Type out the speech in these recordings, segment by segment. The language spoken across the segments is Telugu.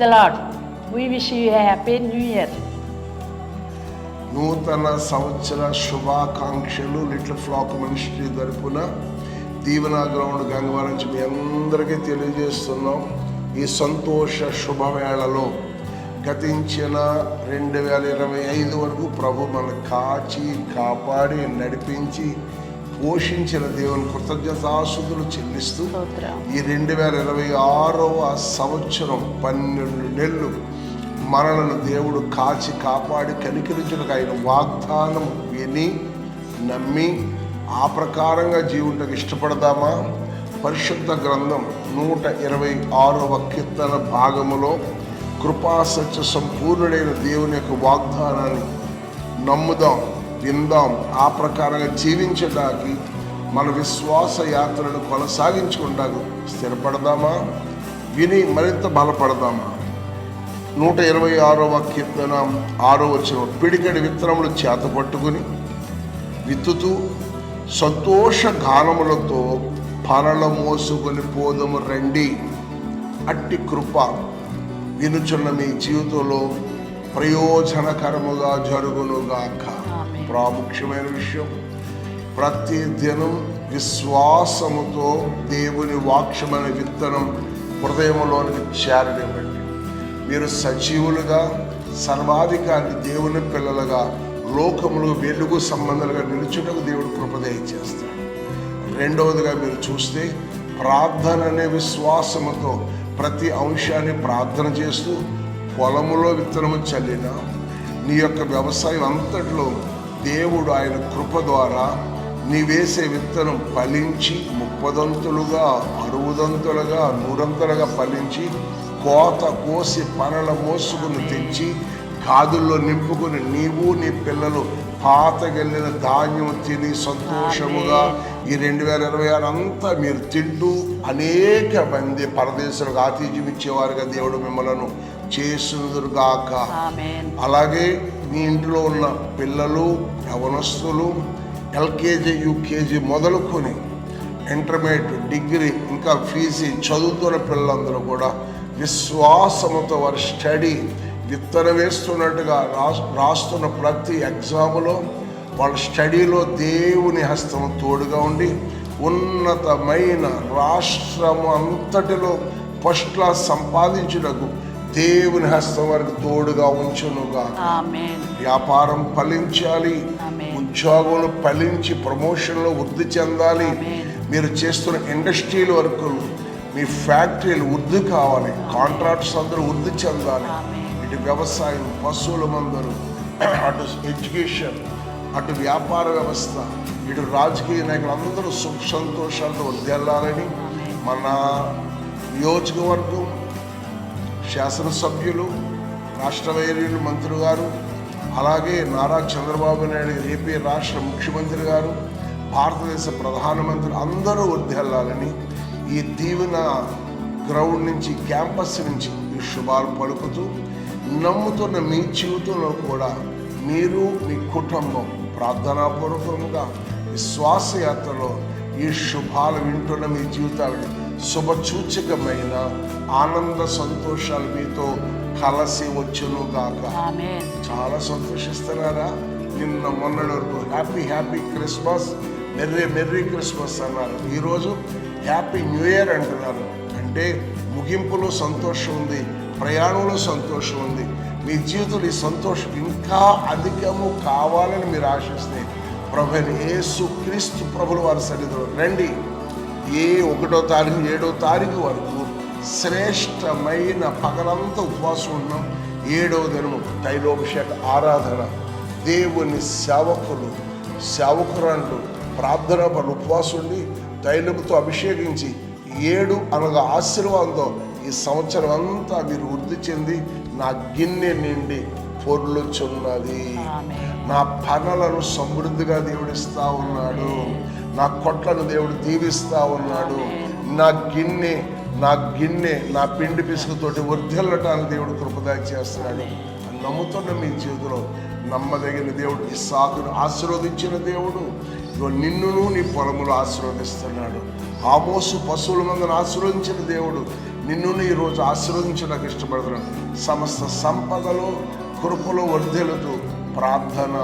the Lord. We wish you a happy new year. నూతన సంవత్సర శుభాకాంక్షలు లిటిల్ ఫ్లాక్ మినిస్ట్రీ తరపున దీవెన గ్రౌండ్ గంగవరం నుంచి మీ అందరికీ తెలియజేస్తున్నాం ఈ సంతోష శుభవేళలో గతించిన రెండు వేల ఇరవై ఐదు వరకు ప్రభు మనల్ని కాచి కాపాడి నడిపించి పోషించిన దేవుని కృతజ్ఞతాసుదులు చెల్లిస్తూ. ఈ రెండు వేల ఇరవై ఆరవ సంవత్సరం పన్నెండు నెలలు మనలను దేవుడు కాచి కాపాడి కనికరించడానికి ఆయన వాగ్దానం విని నమ్మి ఆ ప్రకారంగా జీవుటకు ఇష్టపడదామా పరిశుద్ధ గ్రంథం నూట ఇరవై ఆరవ కీర్తన భాగములో కృపాసత్య సంపూర్ణుడైన దేవుని యొక్క వాగ్దానాన్ని నమ్ముదాం విందాం. ఆ ప్రకారంగా జీవించడానికి మన విశ్వాస యాత్రను కొనసాగించుకుంటాకు స్థిరపడదామా? విని మరింత బలపడదామా? నూట ఇరవై ఆరవ కీర్తన ఆరో వచ్చిన పిడికడి విత్తనములు చేత పట్టుకుని విత్తుతూ సంతోష గానములతో పరల మోసుకొని పోదము రండి. అట్టి కృప వినుచున్న మీ జీవితంలో ప్రయోజనకరముగా జరుగునుగాక. ప్రాముఖ్యమైన విషయం. ప్రతి దినం విశ్వాసముతో దేవుని వాక్యమైన విత్తనం హృదయంలోనికి చేరనివ్వండి. మీరు సజీవులుగా సర్వాధికారి దేవుని పిల్లలుగా లోకములు వెలుగు సంబంధాలుగా నిలుచుటకు దేవుడు కృపదయ చేస్తాడు రెండవదిగా మీరు చూస్తే ప్రార్థన అనే విశ్వాసముతో ప్రతి అంశాన్ని ప్రార్థన చేస్తూ పొలములో విత్తనము చల్లిన నీ యొక్క వ్యవసాయం అంతట్లో దేవుడు ఆయన కృప ద్వారా నీ వేసే విత్తనం ఫలించి ముప్పదంతులుగా అరువుదంతులుగా నూరంతులుగా ఫలించి కోత కోసి పనల మోసుకుని తెచ్చి కాదుల్లో నింపుకుని నీవు నీ పిల్లలు పాతగెళ్ళిన ధాన్యం తిని సంతోషముగా ఈ రెండు వేల ఇరవై ఆరు అంతా మీరు తింటూ అనేక మంది పరదేశాలకు ఆతిథ్యం ఇచ్చేవారుగా దేవుడు మిమ్మలను చేసుదురుగాక. అలాగే మీ ఇంట్లో ఉన్న పిల్లలు యవనస్తులు ఎల్కేజీ యూకేజీ మొదలుకొని ఇంటర్మీడియట్ డిగ్రీ ఇంకా ఫీజీ చదువుతున్న పిల్లలందరూ కూడా విశ్వాసముతో వారి స్టడీ విత్తన వేస్తున్నట్టుగా రాస్తున్న ప్రతి ఎగ్జాములో వాళ్ళ స్టడీలో దేవుని హస్తం తోడుగా ఉండి ఉన్నతమైన రాష్ట్రము అంతటిలో ఫస్ట్ క్లాస్ సంపాదించుటకు దేవుని హస్తం వారికి తోడుగా ఉంచునుగా. వ్యాపారం ఫలించాలి. ఉద్యోగంలో ఫలించి ప్రమోషన్లో వృద్ధి చెందాలి. మీరు చేస్తున్న ఇండస్ట్రీల వరకు మీ ఫ్యాక్టరీలు వృద్ధి కావాలి కాంట్రాక్ట్స్ అందరూ వృద్ధి చెందాలి. ఇటు వ్యవసాయం పశువుల మందరు అటు ఎడ్యుకేషన్ అటు వ్యాపార వ్యవస్థ ఇటు రాజకీయ నాయకులు అందరూ సుఖ సంతోషాలతో వృద్ధి మన నియోజకవర్గం శాసనసభ్యులు రాష్ట్ర వైర్యులు మంత్రి గారు అలాగే నారా చంద్రబాబు నాయుడు ఏపీ రాష్ట్ర ముఖ్యమంత్రి గారు భారతదేశ ప్రధానమంత్రి అందరూ వర్ధిల్లాలని ఈ దీవెన గ్రౌండ్ నుంచి క్యాంపస్ నుంచి ఈ శుభాలు పలుకుతూ నమ్ముతున్న మీ జీవితంలో కూడా మీరు మీ కుటుంబం ప్రార్థనాపూర్వకంగా విశ్వాసయాత్రలో ఈ శుభాలు వింటున్న మీ జీవితాలని శుభసూచకమైన ఆనంద సంతోషాలు మీతో కలసి వచ్చును గాక. చాలా సంతోషిస్తున్నారా? నిన్న మొన్నటి వరకు happy happy Christmas merry merry Christmas అన్నారు. ఈరోజు హ్యాపీ న్యూ ఇయర్ అంటున్నారు. అంటే ముగింపులో సంతోషం ఉంది ప్రయాణంలో సంతోషం ఉంది. మీ జీవితంలో ఈ సంతోషం ఇంకా అధికము కావాలని మీరు ఆశిస్తే ప్రభుని యేసు క్రీస్తు ప్రభుల వారి సన్నిధిలో రండి. ఏ ఒకటో తారీఖు ఏడో తారీఖు వరకు శ్రేష్టమైన పగలంతా ఉపవాసం ఉన్నాం. ఏడవ దినము తైలోభిషేక ఆరాధన. దేవుని సేవకులు సేవకురాళ్ళు ప్రార్థన పనులు ఉపవాసం ఉండి తైలముతో అభిషేకించి ఏడు అనగా ఆశీర్వాదంతో ఈ సంవత్సరం అంతా మీరు వృద్ధి చెంది నా గిన్నె నిండి పొర్లుచున్నది. నా పనులను సమృద్ధిగా దేవుడిస్తా ఉన్నాడు. నా కొట్లను దేవుడు దీవిస్తా ఉన్నాడు. నా గిన్నె నా గిన్నె నా పిండి పిసుకుతోటి వర్ధిల్లటానికి దేవుడు కృపదాయ చేస్తున్నాడు. నమ్ముతున్న మీ జీవితంలో నమ్మదగిన దేవుడు ఇస్సాకును ఆశీర్వదించిన దేవుడు ఇదిగో నిన్నును నీ పొలములు ఆశీర్వదిస్తున్నాడు. ఆమోసు పశువుల మందును ఆశీర్వదించిన దేవుడు నిన్ను ఈరోజు ఆశీర్వదించడానికి ఇష్టపడుతున్నాను సమస్త సంపదలు కృపలు వర్ధిల్లుతూ ప్రార్థన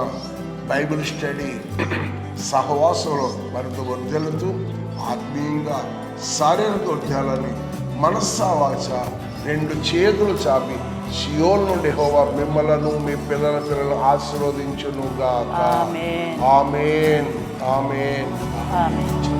బైబిల్ స్టడీ సహవాసంలో మరింత వర్ధిల్లుతూ ఆత్మీయంగా శారీరక వర్ధ్యాలని మనస్సావాచ రెండు చేతులు చాపి సియోల్ నుండి హోవా మిమ్మలను మీ పిల్లల పిల్లలు ఆశీర్వదించునుగా ఆమేన్. ఆమెన్. ఆమెన్. ఆమె